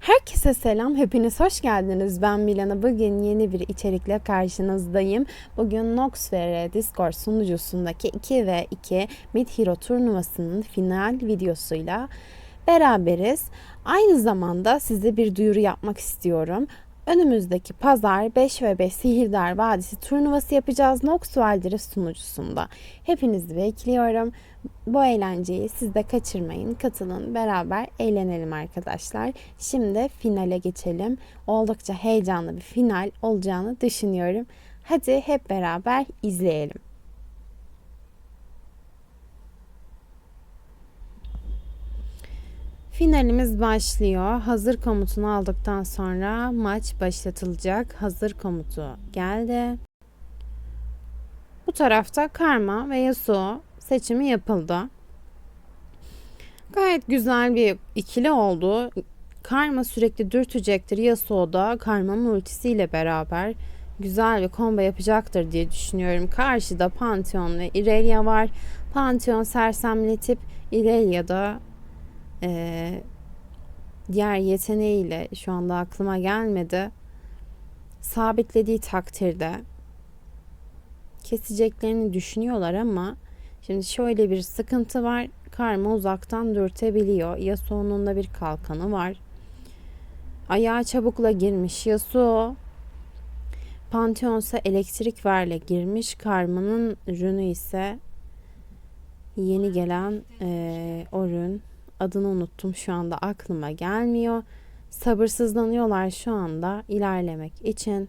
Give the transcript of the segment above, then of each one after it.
Herkese selam, hepiniz hoş geldiniz. Ben Milana. Bugün yeni bir içerikle karşınızdayım. Bugün Nox VR Discord sunucusundaki 2 ve 2 Mid Hero turnuvasının final videosuyla beraberiz. Aynı zamanda size bir duyuru yapmak istiyorum. Önümüzdeki pazar 5 ve 5 Sihirdar Vadisi turnuvası yapacağız Nox Valdires sunucusunda. Hepinizi bekliyorum. Bu eğlenceyi siz de kaçırmayın. Katılın beraber eğlenelim arkadaşlar. Şimdi finale geçelim. Oldukça heyecanlı bir final olacağını düşünüyorum. Hadi hep beraber izleyelim. Finalimiz başlıyor. Hazır komutunu aldıktan sonra maç başlatılacak. Hazır komutu geldi. Bu tarafta Karma ve Yasuo seçimi yapıldı. Gayet güzel bir ikili oldu. Karma sürekli dürtecektir. Yasuo da Karma'nın ultisiyle beraber güzel bir combo yapacaktır diye düşünüyorum. Karşıda Pantheon ve Irelia var. Pantheon sersemletip Irelia da e, diğer yeteneğiyle şu anda aklıma gelmedi. Sabitlediği takdirde keseceklerini düşünüyorlar ama şimdi şöyle bir sıkıntı var. Karma uzaktan dürtebiliyor. Yasuo'nun bir kalkanı var. Ayağa çabukla girmiş Yasuo. Pantheon elektrik verle girmiş. Karma'nın rünü ise yeni gelen e, o rün. Adını unuttum şu anda aklıma gelmiyor. Sabırsızlanıyorlar şu anda ilerlemek için.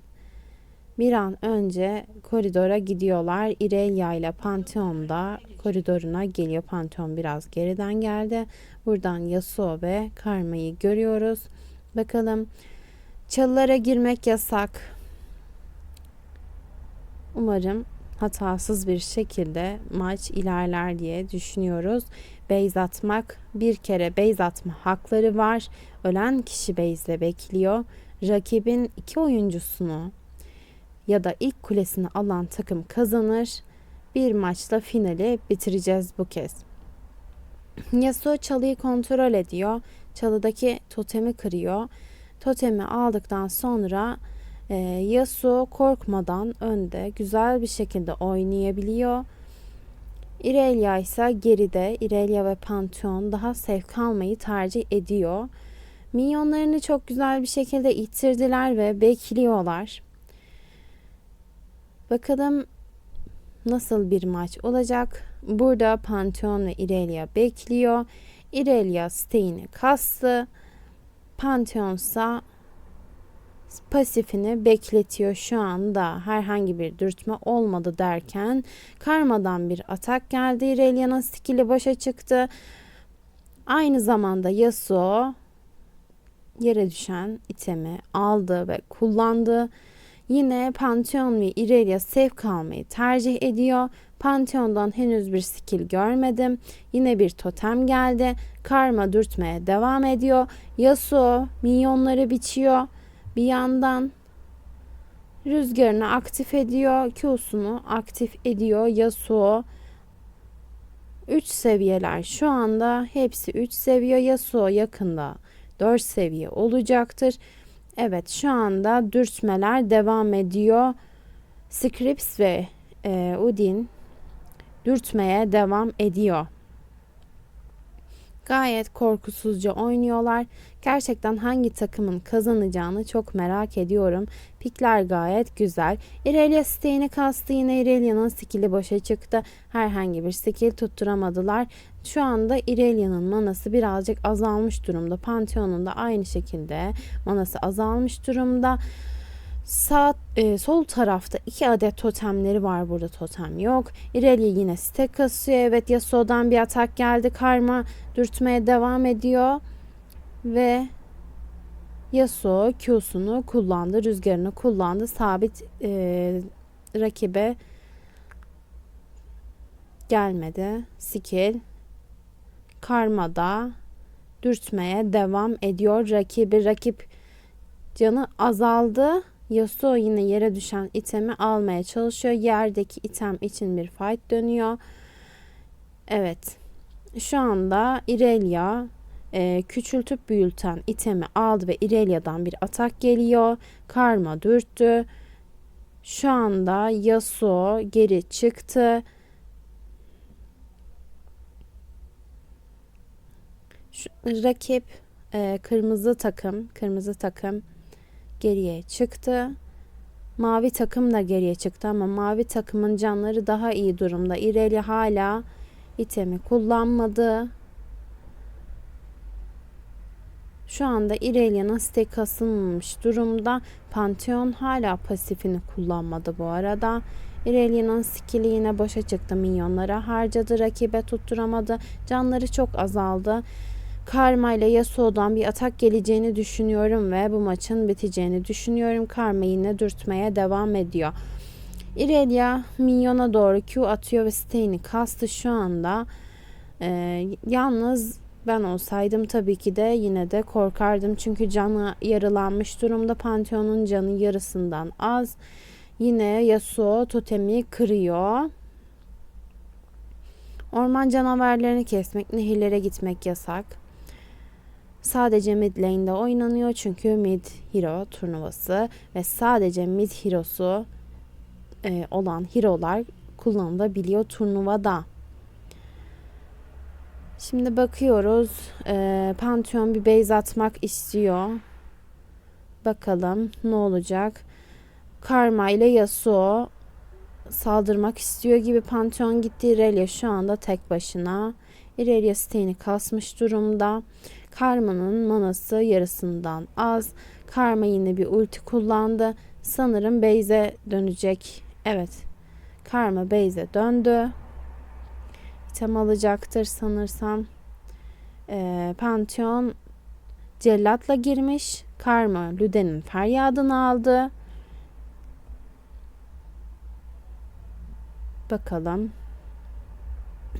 Bir an önce koridora gidiyorlar. Irelia ile Pantheon da koridoruna geliyor. Pantheon biraz geriden geldi. Buradan Yasuo ve Karma'yı görüyoruz. Bakalım çalılara girmek yasak. Umarım hatasız bir şekilde maç ilerler diye düşünüyoruz. Beyz atmak bir kere beyz atma hakları var. Ölen kişi beyzle bekliyor. Rakibin iki oyuncusunu ya da ilk kulesini alan takım kazanır. Bir maçla finali bitireceğiz bu kez. Yasuo çalıyı kontrol ediyor. Çalıdaki totemi kırıyor. Totemi aldıktan sonra e, Yasuo korkmadan önde güzel bir şekilde oynayabiliyor. Irelia ise geride. Irelia ve Pantheon daha safe kalmayı tercih ediyor. Minyonlarını çok güzel bir şekilde ittirdiler ve bekliyorlar. Bakalım nasıl bir maç olacak. Burada Pantheon ve Irelia bekliyor. Irelia steğini kastı. Pantheon ise pasifini bekletiyor şu anda. Herhangi bir dürtme olmadı derken karmadan bir atak geldi. Irelia'nın skill'i başa çıktı. Aynı zamanda Yasuo yere düşen itemi aldı ve kullandı. Yine Pantheon ve Irelia safe kalmayı tercih ediyor. Pantheon'dan henüz bir skill görmedim. Yine bir totem geldi. Karma dürtmeye devam ediyor. Yasuo minyonları biçiyor. Bir yandan rüzgarını aktif ediyor. Q'sunu aktif ediyor. Yasuo 3 seviyeler şu anda hepsi 3 seviye. Yasuo yakında 4 seviye olacaktır. Evet şu anda dürtmeler devam ediyor. Scripps ve e, Udin dürtmeye devam ediyor. Gayet korkusuzca oynuyorlar. Gerçekten hangi takımın kazanacağını çok merak ediyorum. Pikler gayet güzel. Irelia steğini kastı yine Irelia'nın skill'i boşa çıktı. Herhangi bir skill tutturamadılar. Şu anda Irelia'nın manası birazcık azalmış durumda. Pantheon'un da aynı şekilde manası azalmış durumda. Sağ, e, sol tarafta iki adet totemleri var. Burada totem yok. Irelia yine stack kasıyor. Evet Yasuo'dan bir atak geldi. Karma dürtmeye devam ediyor. Ve Yasuo Q'sunu kullandı. Rüzgarını kullandı. Sabit e, rakibe gelmedi. Skill. Karma da dürtmeye devam ediyor. Rakibi rakip canı azaldı. Yasuo yine yere düşen itemi almaya çalışıyor. Yerdeki item için bir fight dönüyor. Evet. Şu anda Irelia e, küçültüp büyülten itemi aldı ve İrelia'dan bir atak geliyor. Karma dürttü. Şu anda Yasuo geri çıktı. Şu, rakip e, kırmızı takım, kırmızı takım geriye çıktı. Mavi takım da geriye çıktı ama mavi takımın canları daha iyi durumda. İrelia hala itemi kullanmadı. Şu anda İrelia'nın stek kasılmış durumda. Pantheon hala pasifini kullanmadı bu arada. İrelia'nın skill'i yine boşa çıktı. Minyonlara harcadı. Rakibe tutturamadı. Canları çok azaldı. Karma ile Yasuo'dan bir atak geleceğini düşünüyorum ve bu maçın biteceğini düşünüyorum. Karma yine dürtmeye devam ediyor. Irelia minyona doğru Q atıyor ve Stein'i kastı şu anda. Ee, yalnız ben olsaydım tabii ki de yine de korkardım. Çünkü canı yarılanmış durumda. Pantheon'un canı yarısından az. Yine Yasuo totemi kırıyor. Orman canavarlarını kesmek, nehirlere gitmek yasak. Sadece mid lane'de oynanıyor çünkü mid hero turnuvası ve sadece mid hero'su e, olan hero'lar kullanılabiliyor turnuvada. Şimdi bakıyoruz. E, Pantheon bir base atmak istiyor. Bakalım ne olacak. Karma ile Yasuo saldırmak istiyor gibi Pantheon gitti. Irelia şu anda tek başına. Irelia Stein'i kasmış durumda. Karma'nın manası yarısından az. Karma yine bir ulti kullandı. Sanırım Beyze dönecek. Evet. Karma Beyze döndü. İtem alacaktır sanırsam. Ee, Pantheon cellatla girmiş. Karma Lüden'in feryadını aldı. Bakalım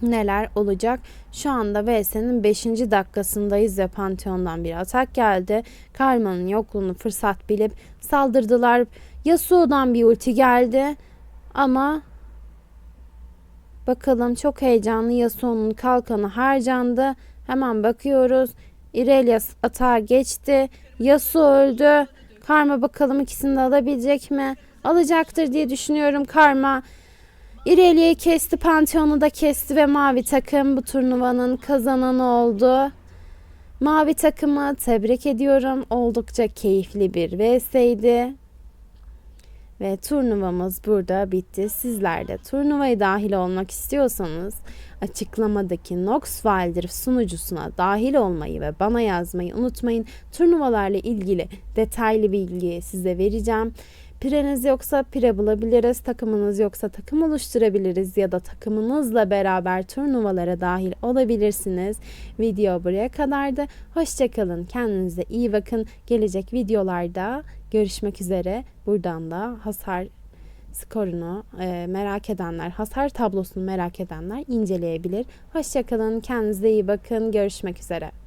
neler olacak. Şu anda VS'nin 5. dakikasındayız ve Pantheon'dan bir atak geldi. Karma'nın yokluğunu fırsat bilip saldırdılar. Yasuo'dan bir ulti geldi ama bakalım çok heyecanlı Yasuo'nun kalkanı harcandı. Hemen bakıyoruz. Irelia atağa geçti. Yasuo öldü. Karma bakalım ikisini de alabilecek mi? Alacaktır diye düşünüyorum Karma. İrelia'yı kesti, Pantheon'u da kesti ve mavi takım bu turnuvanın kazananı oldu. Mavi takımı tebrik ediyorum. Oldukça keyifli bir VS'ydi. Ve turnuvamız burada bitti. Sizler de turnuvaya dahil olmak istiyorsanız açıklamadaki Noxwilder sunucusuna dahil olmayı ve bana yazmayı unutmayın. Turnuvalarla ilgili detaylı bilgi size vereceğim. Pireniz yoksa pire bulabiliriz. Takımınız yoksa takım oluşturabiliriz ya da takımınızla beraber turnuvalara dahil olabilirsiniz. Video buraya kadardı. Hoşçakalın. Kendinize iyi bakın. Gelecek videolarda görüşmek üzere. Buradan da hasar skorunu e, merak edenler, hasar tablosunu merak edenler inceleyebilir. Hoşçakalın. Kendinize iyi bakın. Görüşmek üzere.